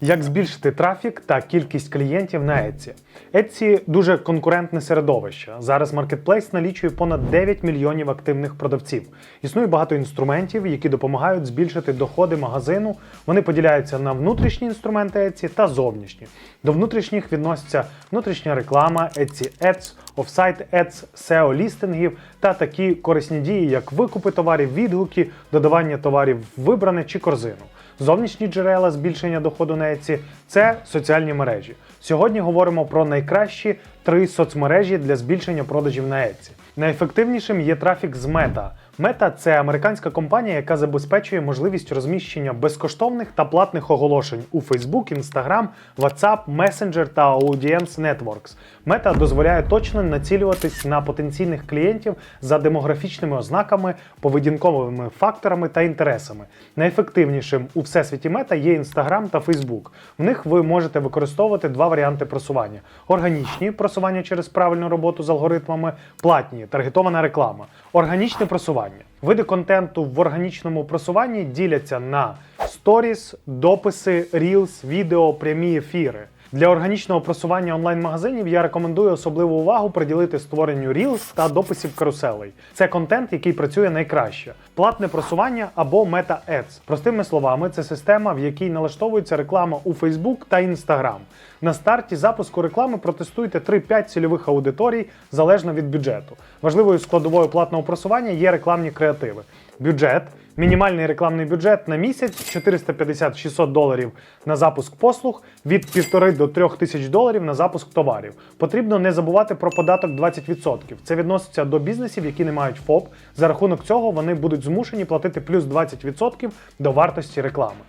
Як збільшити трафік та кількість клієнтів на Etsy? Etsy – дуже конкурентне середовище. Зараз маркетплейс налічує понад 9 мільйонів активних продавців. Існує багато інструментів, які допомагають збільшити доходи магазину. Вони поділяються на внутрішні інструменти Etsy та зовнішні. До внутрішніх відносяться внутрішня реклама, Etsy Ads, Offsite Ads, SEO лістингів та такі корисні дії, як викупи товарів, відгуки, додавання товарів в вибране чи корзину. Зовнішні джерела збільшення доходу на Etsy – це соціальні мережі. Сьогодні говоримо про найкращі три соцмережі для збільшення продажів на Etsy. Найефективнішим є трафік з Meta. Meta – це американська компанія, яка забезпечує можливість розміщення безкоштовних та платних оголошень у Facebook, Instagram, WhatsApp, Messenger та Audience Networks. Meta дозволяє точно націлюватись на потенційних клієнтів за демографічними ознаками, поведінковими факторами та інтересами. Найефективнішим у всесвіті Meta є Instagram та Facebook. В них ви можете використовувати два варіанти просування: органічні просування через правильну роботу з алгоритмами, платні таргетована реклама. Органічне просування. Види контенту в органічному просуванні діляться на сторіс, дописи, рілс, відео, прямі ефіри. Для органічного просування онлайн-магазинів я рекомендую особливу увагу приділити створенню Reels та дописів каруселей. Це контент, який працює найкраще. Платне просування або Meta Ads. Простими словами, це система, в якій налаштовується реклама у Facebook та Instagram. На старті запуску реклами протестуйте 3-5 цільових аудиторій залежно від бюджету. Важливою складовою платного просування є рекламні креативи. Бюджет. Мінімальний рекламний бюджет на місяць 450-600 доларів на запуск послуг від 1,5 до 3 тисяч доларів на запуск товарів. Потрібно не забувати про податок 20%. Це відноситься до бізнесів, які не мають ФОП. За рахунок цього вони будуть змушені платити плюс 20% до вартості реклами.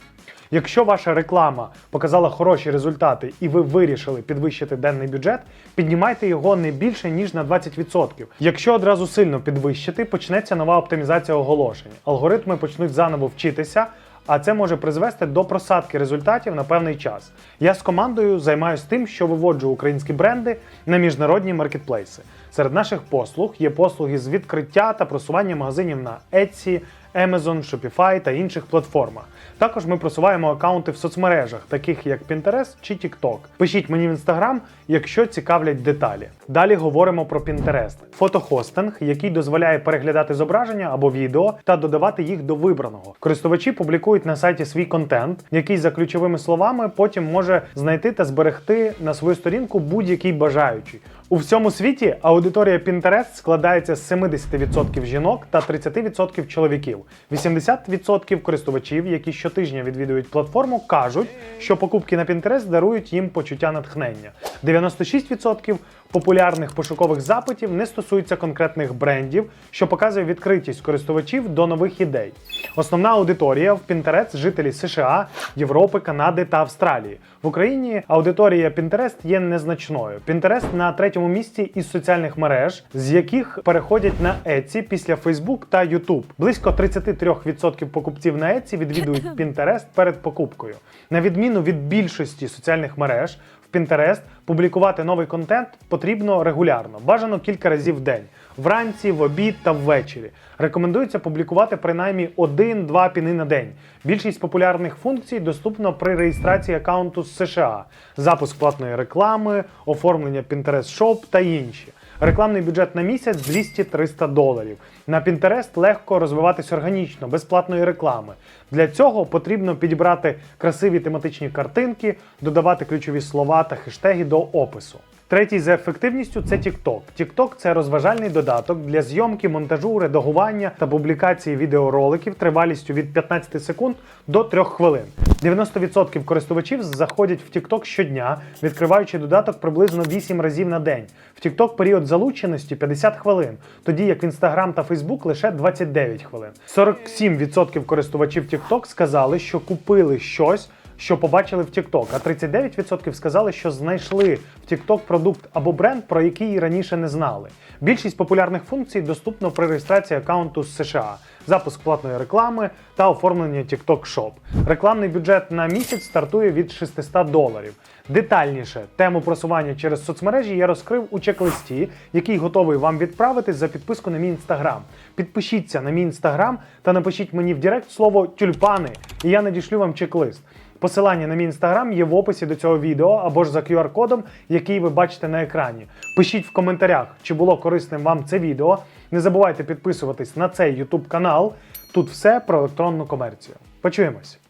Якщо ваша реклама показала хороші результати і ви вирішили підвищити денний бюджет, піднімайте його не більше ніж на 20%. Якщо одразу сильно підвищити, почнеться нова оптимізація оголошень. Алгоритми почнуть заново вчитися. А це може призвести до просадки результатів на певний час. Я з командою займаюся тим, що виводжу українські бренди на міжнародні маркетплейси. Серед наших послуг є послуги з відкриття та просування магазинів на Etsy, Amazon, Shopify та інших платформах. Також ми просуваємо акаунти в соцмережах, таких як Pinterest чи TikTok. Пишіть мені в Instagram, якщо цікавлять деталі. Далі говоримо про Pinterest. фотохостинг, який дозволяє переглядати зображення або відео та додавати їх до вибраного. Користувачі публікують на сайті свій контент, який за ключовими словами потім може знайти та зберегти на свою сторінку будь-який бажаючий. У всьому світі аудиторія Pinterest складається з 70% жінок та 30% чоловіків. 80% користувачів, які щотижня відвідують платформу, кажуть, що покупки на Pinterest дарують їм почуття натхнення. 96% популярних пошукових запитів не стосуються конкретних брендів, що показує відкритість користувачів до нових ідей. Основна аудиторія в Pinterest – жителі США, Європи, Канади та Австралії. В Україні аудиторія Pinterest є незначною. Pinterest на третьому місці із соціальних мереж, з яких переходять на Etsy після Facebook та YouTube. Близько 33% покупців на Etsy відвідують Pinterest перед покупкою. На відміну від більшості соціальних мереж, в Pinterest публікувати новий контент потрібно регулярно, бажано кілька разів в день, вранці, в обід та ввечері. Рекомендується публікувати принаймні 1-2 піни на день. Більшість популярних функцій доступно при реєстрації аккаунту з США, запуск платної реклами, оформлення Pinterest Shop та інші. Рекламний бюджет на місяць 200-300 доларів. На Pinterest легко розвиватись органічно, без платної реклами. Для цього потрібно підібрати красиві тематичні картинки, додавати ключові слова та хештеги до опису. Третій за ефективністю це TikTok. TikTok – це розважальний додаток для зйомки, монтажу, редагування та публікації відеороликів тривалістю від 15 секунд до 3 хвилин. 90% користувачів заходять в TikTok щодня, відкриваючи додаток приблизно 8 разів на день. В TikTok період залученості 50 хвилин, тоді як в Instagram та Facebook лише 29 хвилин. 47% користувачів TikTok сказали, що купили щось що побачили в TikTok, а 39% сказали, що знайшли в TikTok продукт або бренд, про який раніше не знали. Більшість популярних функцій доступно при реєстрації аккаунту з США, запуск платної реклами та оформлення TikTok Shop. Рекламний бюджет на місяць стартує від 600 доларів. Детальніше тему просування через соцмережі я розкрив у чек-листі, який готовий вам відправити за підписку на мій інстаграм. Підпишіться на мій інстаграм та напишіть мені в Директ слово тюльпани, і я надішлю вам чек-лист. Посилання на мій інстаграм є в описі до цього відео або ж за QR-кодом, який ви бачите на екрані. Пишіть в коментарях, чи було корисним вам це відео. Не забувайте підписуватись на цей YouTube канал. Тут все про електронну комерцію. Почуємось!